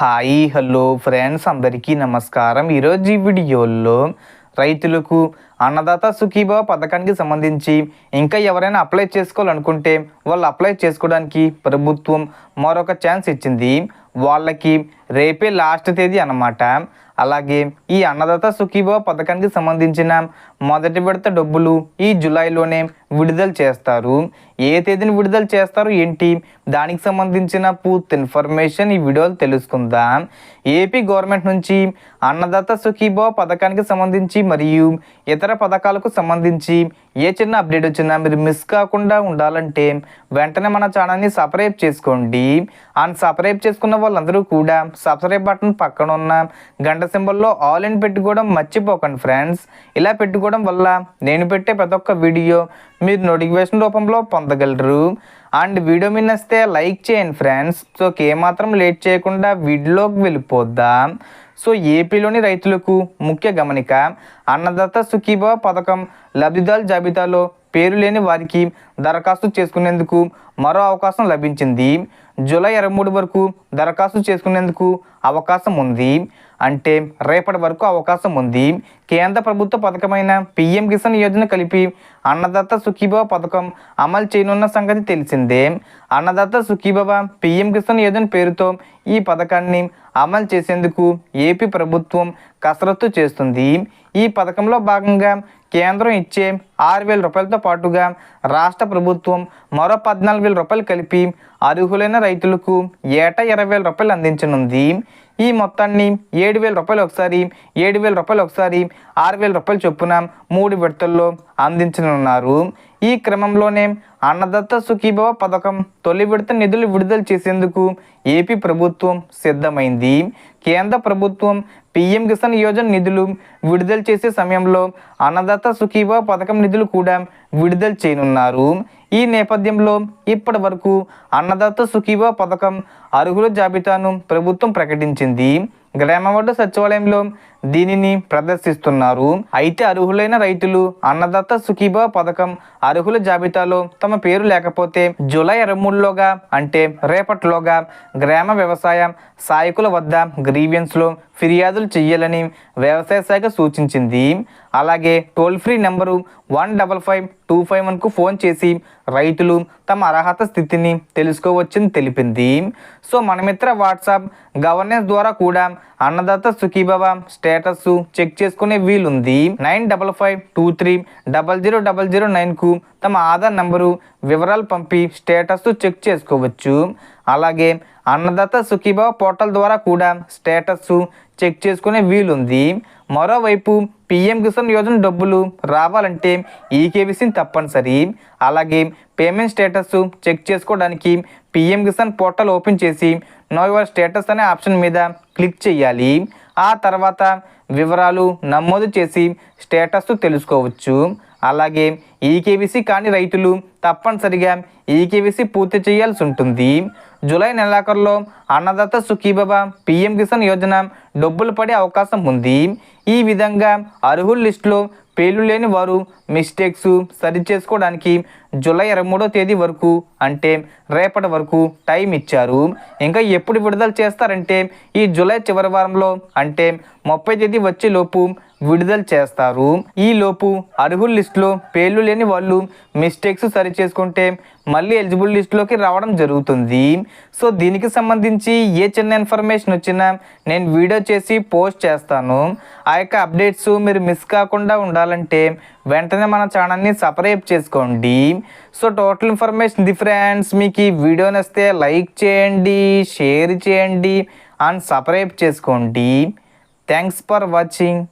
Hi hello friends అందరికీ నమస్కారం. ఈరోజు ఈ వీడియోలో రైతులకు అన్నదాత సుఖీభావ పథకానికి సంబంధించి ఇంకా ఎవరైనా అప్లై చేసుకోవాలనుకుంటే వాళ్ళు అప్లై చేసుకోవడానికి ప్రభుత్వం మరొక ఛాన్స్ ఇచ్చింది. వాళ్ళకి రేపే లాస్ట్ తేదీ అన్నమాట. అలాగే ఈ అన్నదాత సుఖీభవ పథకానికి సంబంధించిన మొదటి విడత డబ్బులు ఈ జూలైలోనే విడుదల చేస్తారు. ఏ తేదీని విడుదల చేస్తారు ఏంటి? దానికి సంబంధించిన పూర్తి ఇన్ఫర్మేషన్ ఈ వీడియోలో తెలుసుకుందాం. ఏపీ గవర్నమెంట్ నుంచి అన్నదాత సుఖీభవ పథకానికి సంబంధించి మరియు ఇతర పథకాలకు సంబంధించి ఏ చిన్న అప్డేట్ వచ్చినా మీరు మిస్ కాకుండా ఉండాలంటే వెంటనే మన ఛానల్ని సబ్స్క్రైబ్ చేసుకోండి. అండ్ సబ్స్క్రైబ్ చేసుకున్న వాళ్ళందరూ కూడా సబ్స్క్రైబ్ బటన్ పక్కన ఉన్న గంట సింబల్లో ఆల్ ఇన్ పెట్టుకోవడం మర్చిపోకండి ఫ్రెండ్స్ ఇలా పెట్టుకోవడం వల్ల నేను పెట్టే ప్రతి ఒక్క వీడియో మీరు నోటిఫికేషన్ రూపంలో పొందగలరు. అండ్ వీడియో మీద నచ్చితే లైక్ చేయండి ఫ్రెండ్స్ సో ఏమాత్రం లేట్ చేయకుండా వీడియోకి వెళ్ళిపోద్దాం. సో ఏపీలోని రైతులకు ముఖ్య గమనిక అన్నదాత సుఖీభవ పథకం లబ్ధిదారుల జాబితాలో పేరు లేని వారికి దరఖాస్తు చేసుకునేందుకు మరో అవకాశం లభించింది. జూలై ఇరవై మూడు వరకు దరఖాస్తు చేసుకునేందుకు అవకాశం ఉంది. అంటే రేపటి వరకు అవకాశం ఉంది. కేంద్ర ప్రభుత్వ పథకమైన పిఎం కిసాన్ యోజన కలిపి అన్నదాత సుఖీభవ పథకం అమలు చేయనున్న సంగతి తెలిసిందే. అన్నదాత సుఖీభవ పిఎం కిసాన్ యోజన పేరుతో ఈ పథకాన్ని అమలు చేసేందుకు ఏపీ ప్రభుత్వం కసరత్తు చేస్తుంది. ఈ పథకంలో భాగంగా కేంద్రం ఇచ్చే ఆరు వేల రూపాయలతో పాటుగా రాష్ట్ర ప్రభుత్వం మరో పద్నాలుగు వేల రూపాయలు కలిపి అర్హులైన రైతులకు ఏటా ఇరవై వేల రూపాయలు అందించనుంది. ఈ మొత్తాన్ని ఏడు వేల రూపాయలు ఒకసారి ఏడు వేల రూపాయలు ఒకసారి ఆరు వేల రూపాయలు చొప్పున మూడు విడతల్లో అందించనున్నారు. ఈ క్రమంలోనే అన్నదత్త సుఖీభవ పథకం తొలి విడత నిధులు విడుదల చేసేందుకు ఏపీ ప్రభుత్వం సిద్ధమైంది. కేంద్ర ప్రభుత్వం పిఎం కిసాన్ యోజన నిధులు విడుదల చేసే సమయంలో అన్నదాత సుఖీభవ పథకం నిధులు కూడా విడుదల చేయనున్నారు. ఈ నేపథ్యంలో ఇప్పటి వరకు అన్నదాత సుఖీభవ పథకం అర్హుల జాబితాను ప్రభుత్వం ప్రకటించింది. గ్రామ సచివాలయంలో దీనిని ప్రదర్శిస్తున్నారు. అయితే అర్హులైన రైతులు అన్నదాత సుఖీభావ పథకం అర్హుల జాబితాలో తమ పేరు లేకపోతే జూలై ఇరవై మూడులోగా అంటే రేపటిలోగా గ్రామ వ్యవసాయ సాయకుల వద్ద గ్రీవియన్స్లో ఫిర్యాదులు చేయాలని వ్యవసాయ శాఖ సూచించింది. అలాగే toll free number one double five two five వన్కు phone చేసి రైతులు తమ అర్హత స్థితిని తెలుసుకోవచ్చని తెలిపింది. సో మన మిత్ర వాట్సాప్ గవర్నెన్స్ ద్వారా కూడా అన్నదాత సుఖీభవ స్టేటస్ చెక్ చేసుకునే వీలుంది. Nine double five two three double zero double zero నైన్కు తమ ఆధార్ నంబరు వివరాలు పంపి స్టేటస్ చెక్ చేసుకోవచ్చు. అలాగే అన్నదాత సుఖీభావ పోర్టల్ ద్వారా కూడా స్టేటస్ చెక్ చేసుకునే వీలుంది. మరోవైపు పిఎం కిసాన్ యోజన డబ్బులు రావాలంటే ఈకేవీసీని తప్పనిసరి. అలాగే పేమెంట్ స్టేటస్ చెక్ చేసుకోవడానికి పిఎం కిసాన్ పోర్టల్ ఓపెన్ చేసి నో యువర్ స్టేటస్ అనే ఆప్షన్ మీద క్లిక్ చేయాలి. ఆ తర్వాత వివరాలు నమోదు చేసి స్టేటస్ తెలుసుకోవచ్చు. అలాగే ఈకేబీసీ కాని రైతులు తప్పనిసరిగా ఈకేబీసీ పూర్తి చేయాల్సి ఉంటుంది. జూలై నెలాఖరులో అన్నదాత సుఖీబాబా పిఎం కిసాన్ యోజన డబ్బులు పడే అవకాశం ఉంది. ఈ విధంగా అర్హుల లిస్టులో పేర్లు లేని వారు మిస్టేక్స్ సరి చేసుకోవడానికి జూలై ఇరవై మూడో తేదీ వరకు అంటే రేపటి వరకు టైం ఇచ్చారు. ఇంకా ఎప్పుడు విడుదల చేస్తారంటే ఈ జూలై చివరి వారంలో అంటే ముప్పై తేదీ వచ్చేలోపు విడుదల చేస్తారు. ఈ లోపు అర్హుల లిస్టులో పేర్లు లేని వాళ్ళు మిస్టేక్స్ సరి చేసుకుంటే మళ్ళీ ఎలిజిబుల్ లిస్టులోకి రావడం జరుగుతుంది. సో దీనికి సంబంధించి ఏ చిన్న ఇన్ఫర్మేషన్ వచ్చినా నేను వీడియో చేసి పోస్ట్ చేస్తాను. ఆ యొక్క అప్డేట్స్ మీరు మిస్ కాకుండా ఉండాలంటే వెంటనే మన ఛానల్ని సబ్స్క్రైబ్ చేసుకోండి. So total information the friends మీకు ఈ వీడియో నస్తే లైక్ చేయండి షేర్ చేయండి అండ్ సబ్స్క్రైబ్ చేసుకోండి. Thanks for watching